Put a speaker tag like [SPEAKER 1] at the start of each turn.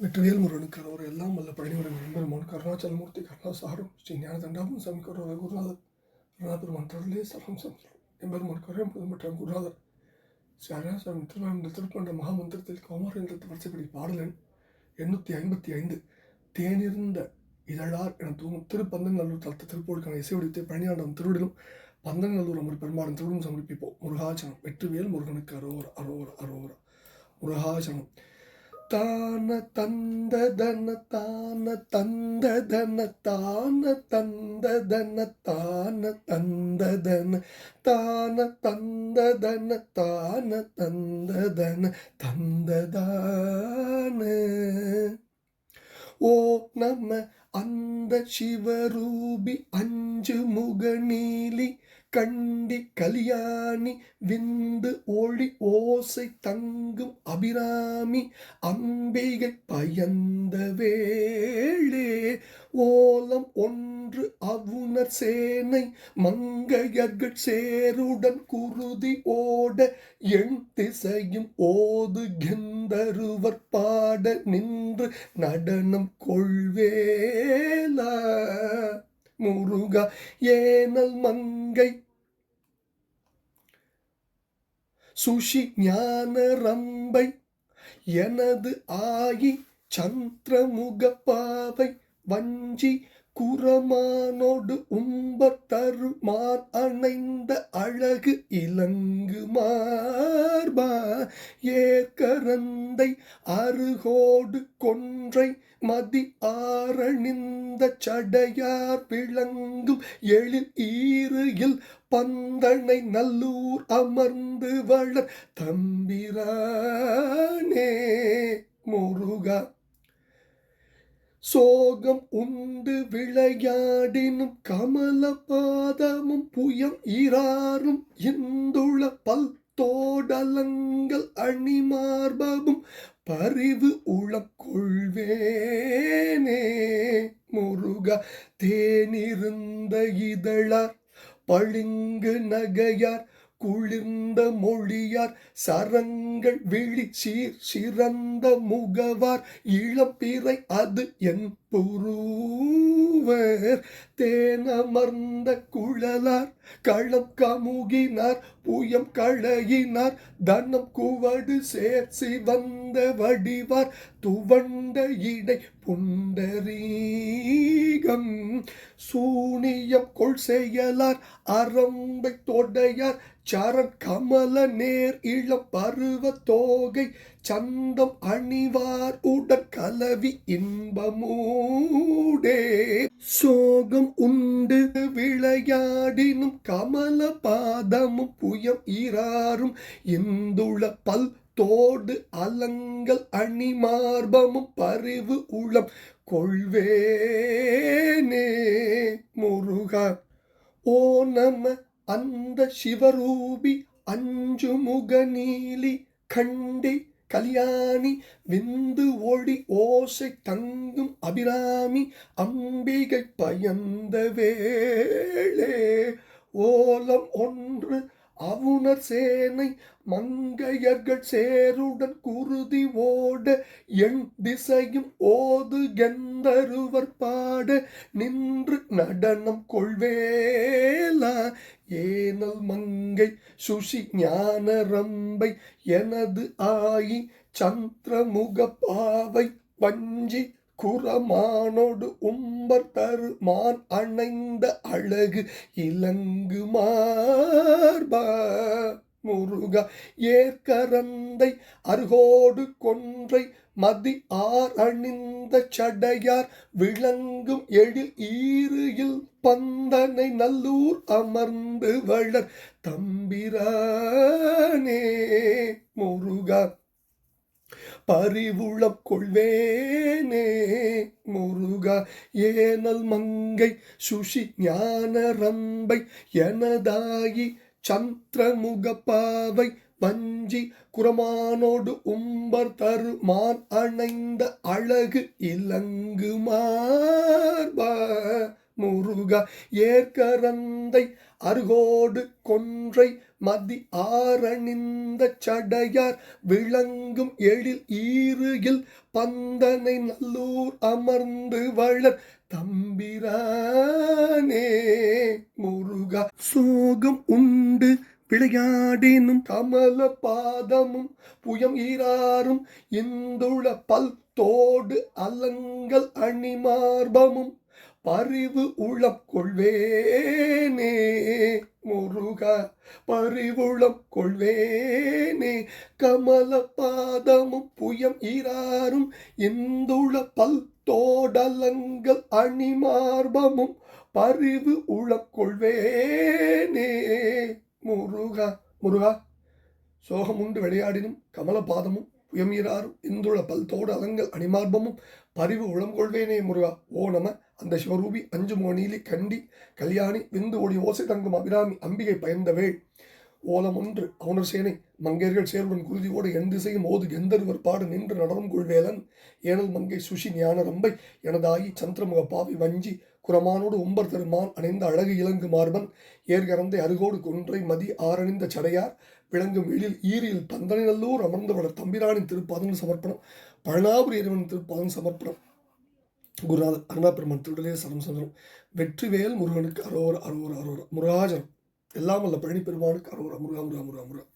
[SPEAKER 1] வெற்றிவேல் முருகனுக்கு அவர் எல்லாம் வல்ல பழனிவரன் எம்பெருமான் கருணாச்சலமூர்த்தி கருணாசாரம் ஸ்ரீ ஞான தண்டாபம் சாமி கருணா குருநாதர். கருணாபெருமான் தொடர்லே சரம் சம்சரம் எம்பெருமான் கருணம் புதுமற்ற குருநாதர். ஸ்ரீ அருணாசாமி திருவாரூர் திருப்பண்ட மகாமந்திரத்தில் கௌமாரேந்திரத்தை வரிசைப்படி பாடலன். எண்ணூற்றி ஐம்பத்தி ஐந்து தேனிருந்த இதழார் என தூங்கும் திருப்பந்தநல்லூர் தளத்த திருப்போருக்கான இசை வடித்தை பழனியாண்டம் திருவிடலும் பந்தநல்லூர் அமர் பெருமாடன் திருவிடும் சமர்ப்பிப்போம். முருகாச்சனம் வெற்றிவேல் முருகனுக்கு அரோர் அரோர் அரோர் முருகாச்சனம் தான தந்த தன தான தந்த தன தான தந்த தன தான தந்த தன தான தந்த தன தான தந்த தன தந்ததான. ஓ நம்ம அந்த சிவரூபி அஞ்சு முகநீலி கண்டி கலியாணி விந்து ஒளி ஓசை தங்கும் அபிராமி அம்பிகை பயந்த வேளே. ஓலம் ஒன்று அவுணர் சேனை மங்கையர்கள் சேருடன் குருதி ஓட எண் திசையும் ஓது கெந்தருவர் பாட நின்று நடனம் கொள்வேலா. முருகா ஏனல் மங்கை சுஷி ஞான ரம்பை எனது ஆயி சந்திரமுக பாவை வஞ்சி குரமானோடு உம்பர் தருமான் அணைந்த அழகு இலங்கு மார்பா. ஏற்கரந்தை அருகோடு கொன்றை மதி ஆரணிந்த சடையார் விளங்கும் எழில் ஈறுயில் பந்தனை நல்லூர் அமர்ந்து வளர் தம்பிரானே. முருகா சோகம் உண்டு விளையாடினும் கமல பாதமும் புயம் ஈராறும் இந்துள பல் தோடலங்கள் அணிமார்பமும் பரிவு உளம் கொள்வேனே. முருகா தேனிருந்த இதழார் பளிங்கு நகையார் குளிர்ந்த மொழியார் சரங்கள் விழி சீர் சிறந்த முகவார் இளம்பிறை அது என் புருவர். தேனமர்ந்த குழலார் களம் கமுகினார் புயம் களையினார் தனம் குவடு சேர்சி வந்த வடிவார் துவண்ட இடை புண்டரீகம். சூனியம் கொள் செயலார் அறம்பை தொடையார் சரண் கமல நேர் இளம் பருவ தோகை சந்தம் அணிவார் உடன் கலவி இன்பமூடே. சோகம் உண்டு விளையாடினும் கமல பாதமும் புயம் ஈராறும் இந்துள பல் தோடு அலங்கள் அணி மார்பமும் பரிவு உளம் கொள்வேனே முருகா. ஓ நம அந்த சிவரூபி அஞ்சு முகநீலி கண்டி கல்யாணி விந்து ஒளி ஓசை தங்கும் அபிராமி அம்பிகை பயந்த வேளே. ஓலம் ஒன்று அவுணர் சேனை மங்கையர்கள் சேருடன் குருதி ஓட எண் திசையும் ஓது கந்தருவர் பாட நின்று நடனம் கொள்வேலா. ஏனல் மங்கை சுஷி ஞான ரம்பை எனது ஆயி சந்திரமுக பாவை வஞ்சி குரமானோடு உம்பர் தரு மான் அணைந்த அழகு இலங்கு மார்பா. முருகா ஏற்கரந்தை அருகோடு கொன்றை மதி ஆர் அணிந்த சடையார் விளங்கும் எழில் ஈறுயில் பந்தனை நல்லூர் அமர்ந்து வளர் தம்பிரானே. முருகா பரிவுளம் கொள்வேனே. முருகா ஏனல் மங்கை சுஷி ஞான ரம்பை எனதாயி சந்திரமுகப்பாவை வஞ்சி குரமானோடு உம்பர் தருமான் அணைந்த அழகு இலங்கு மார்பா. முருக ஏற்கரந்தை அருகோடு கொன்றை மதி ஆரணிந்த சடையார் விளங்கும் எழில் ஈறுகில் பந்தனை நல்லூர் அமர்ந்து வளர் தம்பிரானே முருகா. சோகம் உண்டு விளையாடினும் கமல பாதமும் புயம் ஈராறும் இந்துள பல் தோடு அலங்கல் அணிமார்பமும் பரிவு உளம் கொள்வேனே முருகா பரிவுளம் கொள்வேனே. கமல பாதமும் புயம் ஈராறும் இந்துள பல் தோடலங்கள் அணிமார்பமும் பரிவு உளம் கொள்வேனே முருகா. முருகா சோகமுண்டு விளையாடினும் கமல பாதமும் புயமீராரும் இந்துள பல்தோடு அலங்கள் அணிமார்பமும் பரிவு உளம் கொள்வேனே முருகா. ஓ நம அந்த சிவரூபி அஞ்சு மோனீலி கண்டி கல்யாணி விந்து ஒளி ஓசை தங்கும் அபிராமி அம்பிகை பயந்தவேள். ஓலம் ஒன்று அவுணர் சேனை மங்கையர்கள் சேருடன் குருதியோடு என் திசையும் ஓது எந்தருவர் பாடு நின்று நடனம் கொள்வேலன். ஏனல் மங்கை சுஷி ஞான ரம்பை எனதாயி சந்திரமுக பாவி வஞ்சி குரமானோடு உம்பர் தருமான் அணைந்த அழகு இலங்கு மார்பன். ஏர்கரந்தை அருகோடு கொன்றை மதி ஆரணிந்த சடையார் விளங்கும் எழில் ஈரியில் பந்தனை நல்லூர் அமர்ந்தவளர் தம்பிரானின் திருப்பாதன் சமர்ப்பணம். பழனாபுரி இறைவன் திருப்பாதன் சமர்ப்பணம். குருநாதர் அருணா பெருமான் திருடலே சரம் சந்திரம். வெற்றிவேல் முருகனுக்கு அரோர அரோர அரோர. முருகாஜனம் எல்லாம் வல்ல பழனி பெருமானுக்கு அரோர முருகா முருகா முருகா முருகா